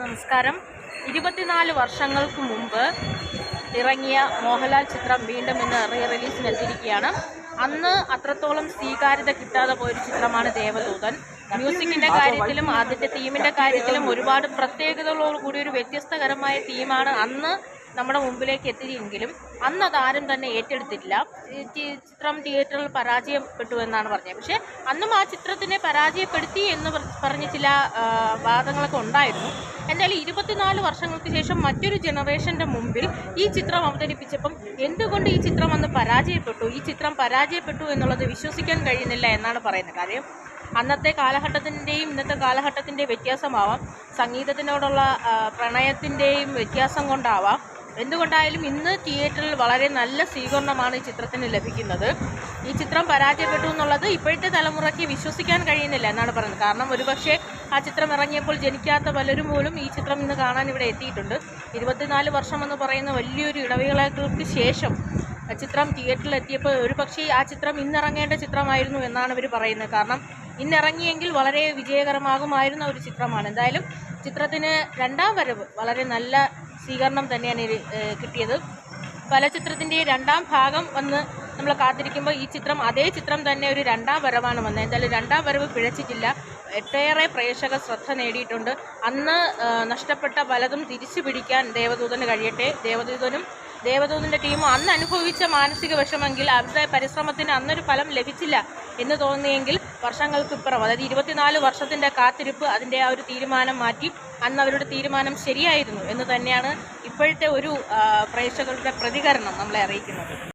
നമസ്കാരം. ഇരുപത്തിനാല് വർഷങ്ങൾക്ക് മുമ്പ് ഇറങ്ങിയ മോഹൻലാൽ ചിത്രം വീണ്ടും ഇന്ന് റീ റിലീസിന് എത്തിയിരിക്കുകയാണ് അന്ന് അത്രത്തോളം സ്വീകാര്യത കിട്ടാതെ പോയൊരു ചിത്രമാണ് ദേവദൂതൻ. മ്യൂസിക്കിന്റെ കാര്യത്തിലും അതിന്റെ തീമിന്റെ കാര്യത്തിലും ഒരുപാട് പ്രത്യേകതകളോടുകൂടി ഒരു വ്യത്യസ്തകരമായ തീമാണ് അന്ന് നമ്മുടെ മുമ്പിലേക്ക് എത്തിയെങ്കിലും അന്ന് അതാരും തന്നെ ഏറ്റെടുത്തിട്ടില്ല. ചിത്രം തിയേറ്ററിൽ പരാജയപ്പെട്ടു എന്നാണ് പറഞ്ഞത്. പക്ഷേ അന്നും ആ ചിത്രത്തിനെ പരാജയപ്പെടുത്തി എന്ന് പറഞ്ഞ ചില വാദങ്ങളൊക്കെ ഉണ്ടായിരുന്നു. എന്തായാലും ഇരുപത്തിനാല് വർഷങ്ങൾക്ക് ശേഷം മറ്റൊരു ജനറേഷന്റെ മുമ്പിൽ ഈ ചിത്രം അവതരിപ്പിച്ചപ്പം എന്തുകൊണ്ട് ഈ ചിത്രം അന്ന് പരാജയപ്പെട്ടു? ഈ ചിത്രം പരാജയപ്പെട്ടു എന്നുള്ളത് വിശ്വസിക്കാൻ കഴിയുന്നില്ല എന്നാണ് പറയുന്നത്. കാര്യം അന്നത്തെ കാലഘട്ടത്തിന്റെയും ഇന്നത്തെ കാലഘട്ടത്തിന്റെ വ്യത്യാസമാവാം. സംഗീതത്തിനോടുള്ള പ്രണയത്തിന്റെയും വ്യത്യാസം കൊണ്ടാവാം. എന്തുകൊണ്ടായാലും ഇന്ന് തിയേറ്ററിൽ വളരെ നല്ല സ്വീകരണമാണ് ഈ ചിത്രത്തിന് ലഭിക്കുന്നത്. ഈ ചിത്രം പരാജയപ്പെട്ടു എന്നുള്ളത് ഇപ്പോഴത്തെ തലമുറയ്ക്ക് വിശ്വസിക്കാൻ കഴിയുന്നില്ല എന്നാണ് പറയുന്നത്. കാരണം ഒരുപക്ഷെ ആ ചിത്രം ഇറങ്ങിയപ്പോൾ ജനിക്കാത്ത പലരും പോലും ഈ ചിത്രം ഇന്ന് കാണാൻ ഇവിടെ എത്തിയിട്ടുണ്ട്. ഇരുപത്തിനാല് വർഷം എന്ന് പറയുന്ന വലിയൊരു ഇടവേളകൾക്ക് ശേഷം ചിത്രം തിയേറ്ററിൽ എത്തിയപ്പോൾ ഒരു പക്ഷേ ആ ചിത്രം ഇന്നിറങ്ങേണ്ട ചിത്രമായിരുന്നു എന്നാണ് ഇവർ പറയുന്നത്. കാരണം ഇന്നിറങ്ങിയെങ്കിൽ വളരെ വിജയകരമാകുമായിരുന്ന ഒരു ചിത്രമാണ്. എന്തായാലും ചിത്രത്തിന് രണ്ടാം വരവ് വളരെ നല്ല സ്വീകരണം തന്നെയാണ് കിട്ടിയത്. പല ചിത്രത്തിന്റെ രണ്ടാം ഭാഗം വന്ന് നമ്മൾ കാത്തിരിക്കുമ്പോൾ ഈ ചിത്രം അതേ ചിത്രം തന്നെ ഒരു രണ്ടാം വരവാണ് വന്നത്. എന്തായാലും രണ്ടാം വരവ് പിഴച്ചിട്ടില്ല. ഒട്ടേറെ പ്രേക്ഷക ശ്രദ്ധ നേടിയിട്ടുണ്ട്. അന്ന് നഷ്ടപ്പെട്ട പലതും തിരിച്ചു പിടിക്കാൻ ദേവദൂതന് കഴിയട്ടെ. ദേവദൂതനും ദേവദൂതന്റെ ടീമും അന്ന് അനുഭവിച്ച മാനസിക വിഷമെങ്കിൽ അവരുടെ പരിശ്രമത്തിന് അന്നൊരു ഫലം ലഭിച്ചില്ല എന്ന് തോന്നിയെങ്കിൽ വർഷങ്ങൾക്കിപ്പുറം അതായത് ഇരുപത്തിനാല് വർഷത്തിന്റെ കാത്തിരിപ്പ് അതിന്റെ ആ ഒരു തീരുമാനം മാറ്റി അന്ന് അവരുടെ തീരുമാനം ശരിയായിരുന്നു എന്ന് തന്നെയാണ് ഇപ്പോഴത്തെ ഒരു പ്രേക്ഷകരുടെ പ്രതികരണം നമ്മളെ അറിയിക്കുന്നത്.